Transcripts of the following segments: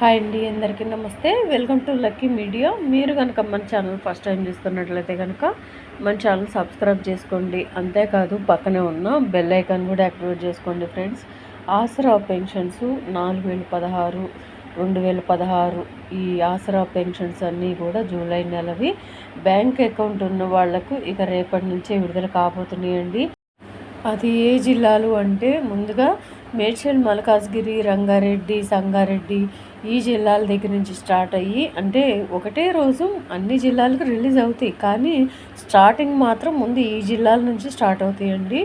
Hi అండి అందరికీ నమస్తే. Welcome to lucky media. మీరు కనుక మన ఛానల్ ఫస్ట్ టైం చూస్తున్నట్లయితే కనుక మన ఛానల్ సబ్స్క్రైబ్ చేసుకోండి. అంతేకాదు పక్కనే ఉన్న బెల్ ఐకాన్ కూడా యాక్టివేట్ చేసుకోండి ఫ్రెండ్స్. ఆసరా పెన్షన్స్ నాలుగు వేల పదహారు రెండు వేల పదహారు ఈ ఆసరా పెన్షన్స్ అన్నీ కూడా జూలై నెలవి. బ్యాంక్ అకౌంట్ ఉన్న వాళ్ళకు ఇక రేపటి నుంచే విడుదల కాబోతున్నాయండి. అది ఏ జిల్లాలు అంటే ముందుగా మేడ్చల్ మల్కాజ్గిరి రంగారెడ్డి సంగారెడ్డి ఈ జిల్లాల దగ్గర నుంచి స్టార్ట్ అయ్యి అంటే ఒకటే రోజు అన్ని జిల్లాలకు రిలీజ్ అవుతాయి. కానీ స్టార్టింగ్ మాత్రం ముందు ఈ జిల్లాల నుంచి స్టార్ట్ అవుతాయండి.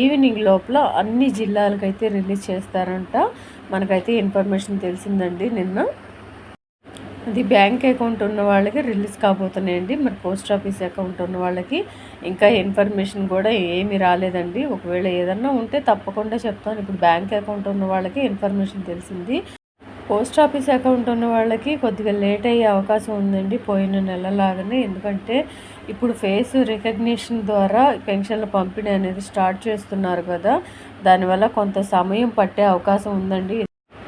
ఈవినింగ్ లోపల అన్ని జిల్లాలకైతే రిలీజ్ చేస్తారంట. మనకైతే ఇన్ఫర్మేషన్ తెలిసిందండి నిన్న. అది బ్యాంక్ అకౌంట్ ఉన్న వాళ్ళకి రిలీజ్ కాబోతున్నాయండి. మరి పోస్ట్ ఆఫీస్ అకౌంట్ ఉన్న వాళ్ళకి ఇంకా ఇన్ఫర్మేషన్ కూడా ఏమీ రాలేదండి. ఒకవేళ ఏదన్నా ఉంటే తప్పకుండా చెప్తాను. ఇప్పుడు బ్యాంక్ అకౌంట్ ఉన్న వాళ్ళకి ఇన్ఫర్మేషన్ తెలిసింది. పోస్ట్ ఆఫీస్ అకౌంట్ ఉన్న వాళ్ళకి కొద్దిగా లేట్ అయ్యే అవకాశం ఉందండి. పోయిన నెలలాగానే. ఎందుకంటే ఇప్పుడు ఫేస్ రికగ్నిషన్ ద్వారా పెన్షన్ల పంపిణీ అనేది స్టార్ట్ చేస్తున్నారు కదా. దానివల్ల కొంత సమయం పట్టే అవకాశం ఉందండి.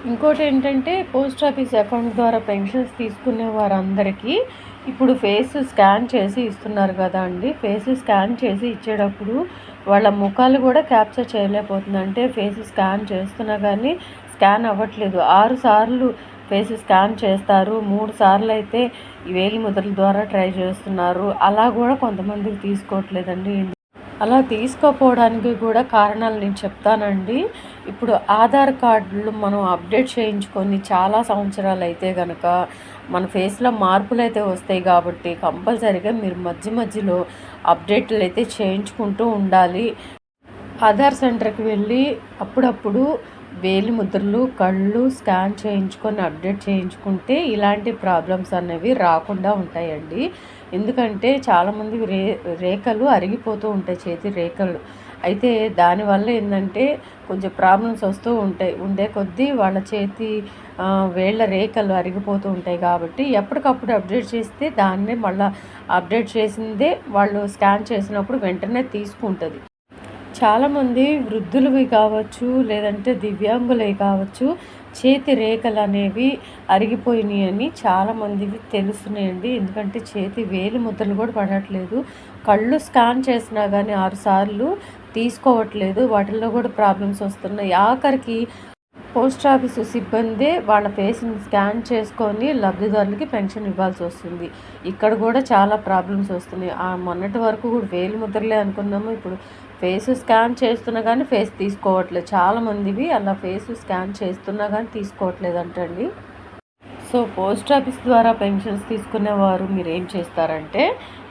ఇంకోటి ఏంటంటే పోస్ట్ ఆఫీస్ అకౌంట్ ద్వారా పెన్షన్స్ తీసుకునే వారందరికీ ఇప్పుడు ఫేస్ స్కాన్ చేసి ఇస్తున్నారు కదా అండి. ఫేస్ స్కాన్ చేసి ఇచ్చేటప్పుడు వాళ్ళ ముఖాలు కూడా క్యాప్చర్ చేయలేకపోతుంది. అంటే ఫేస్ స్కాన్ చేస్తున్నా కానీ స్కాన్ అవ్వట్లేదు. ఆరు సార్లు ఫేస్ స్కాన్ చేస్తారు. మూడు సార్లు అయితే వేలి ముద్రల ద్వారా ట్రై చేస్తున్నారు. అలా కూడా కొంతమందికి తీసుకోవట్లేదండి. అలా తీసుకోపోవడానికి కూడా కారణాలు నేను చెప్తానండి. ఇప్పుడు ఆధార్ కార్డులు మనం అప్డేట్ చేయించుకొని చాలా సంవత్సరాలు అయితే కనుక మన ఫేస్లో మార్పులు అయితే వస్తాయి కాబట్టి కంపల్సరీగా మీరు మధ్య మధ్యలో అప్డేట్లు అయితే చేయించుకుంటూ ఉండాలి. ఆధార్ సెంటర్కి వెళ్ళి అప్పుడప్పుడు వేలి ముద్రలు కళ్ళు స్కాన్ చేయించుకొని అప్డేట్ చేయించుకుంటే ఇలాంటి ప్రాబ్లమ్స్ అనేవి రాకుండా ఉంటాయండి. ఎందుకంటే చాలామంది రే రేఖలు అరిగిపోతూ ఉంటాయి చేతి రేఖలు. అయితే దానివల్ల ఏంటంటే కొంచెం ప్రాబ్లమ్స్ వస్తూ ఉంటాయి ఉండే కొద్దీ వాళ్ళ చేతి వేళ్ళ రేఖలు అరిగిపోతూ ఉంటాయి కాబట్టి ఎప్పటికప్పుడు అప్డేట్ చేస్తే దాన్నే మళ్ళీ అప్డేట్ చేసిందే వాళ్ళు స్కాన్ చేసినప్పుడు వెంటనే తీసుకుంటుంది. చాలామంది వృద్ధులవి కావచ్చు లేదంటే దివ్యాంగులవి కావచ్చు చేతి రేఖలు అనేవి అరిగిపోయినాయి అని చాలామందివి ఎందుకంటే చేతి వేలు ముద్రలు కూడా పడట్లేదు. కళ్ళు స్కాన్ చేసినా కానీ ఆరుసార్లు తీసుకోవట్లేదు. వాటిల్లో కూడా ప్రాబ్లమ్స్ వస్తున్నాయి. ఆఖరికి పోస్ట్ ఆఫీసు సిబ్బంది వాళ్ళ ఫేస్ని స్కాన్ చేసుకొని లబ్ధిదారులకి పెన్షన్ ఇవ్వాల్సి వస్తుంది. ఇక్కడ కూడా చాలా ప్రాబ్లమ్స్ వస్తున్నాయి. ఆ మొన్నటి వరకు కూడా వేలు ముద్రలే అనుకున్నాము. ఇప్పుడు ఫేస్ స్కాన్ చేస్తున్నా కానీ ఫేస్ తీసుకోవట్లేదు. చాలామందివి అలా ఫేస్ స్కాన్ చేస్తున్నా కానీ తీసుకోవట్లేదు అంటండి సో పోస్ట్ ఆఫీస్ ద్వారా పెన్షన్స్ తీసుకునేవారు మీరు ఏం చేస్తారంటే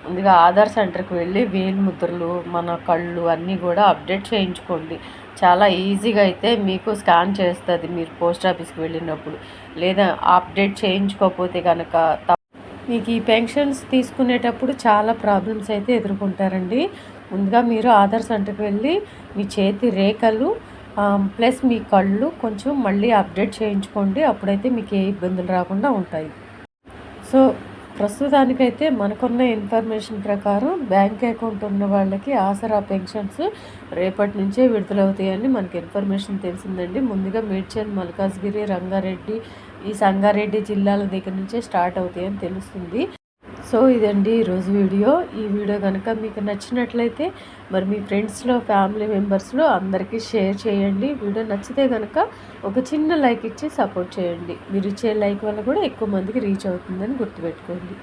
ముందుగా ఆధార్ సెంటర్కి వెళ్ళి వేలు ముద్రలు మన కళ్ళు అన్నీ కూడా అప్డేట్ చేయించుకోండి. చాలా ఈజీగా అయితే మీకు స్కాన్ చేస్తుంది మీరు పోస్ట్ ఆఫీస్కి వెళ్ళినప్పుడు. లేదా అప్డేట్ చేయించుకోకపోతే కనుక మీకు ఈ పెన్షన్స్ తీసుకునేటప్పుడు చాలా ప్రాబ్లమ్స్ అయితే ఎదుర్కొంటారండి. ముందుగా మీరు ఆధార్ సెంటర్కి వెళ్ళి మీ చేతి రేఖలు ప్లస్ మీ కళ్ళు కొంచెం మళ్ళీ అప్డేట్ చేయించుకోండి. అప్పుడైతే మీకు ఏ ఇబ్బందులు రాకుండా ఉంటాయి. సో ప్రస్తుతానికైతే మనకున్న ఇన్ఫర్మేషన్ ప్రకారం బ్యాంక్ అకౌంట్ ఉన్న వాళ్ళకి ఆసరా పెన్షన్స్ రేపటి నుంచే విడుదలవుతాయని మనకి ఇన్ఫర్మేషన్ తెలిసిందండి. ముందుగా మేడ్చల్ మల్కాజ్గిరి రంగారెడ్డి ఈ సంగారెడ్డి జిల్లాల దగ్గర నుంచే స్టార్ట్ అవుతాయని తెలుస్తుంది. సో ఇదండి ఈరోజు వీడియో. ఈ వీడియో కనుక మీకు నచ్చినట్లయితే మరి మీ ఫ్రెండ్స్లో ఫ్యామిలీ మెంబర్స్లో అందరికీ షేర్ చేయండి. వీడియో నచ్చితే కనుక ఒక చిన్న లైక్ ఇచ్చి సపోర్ట్ చేయండి. మీరు ఇచ్చే లైక్ వల్ల కూడా ఎక్కువ మందికి రీచ్ అవుతుందని గుర్తుపెట్టుకోండి.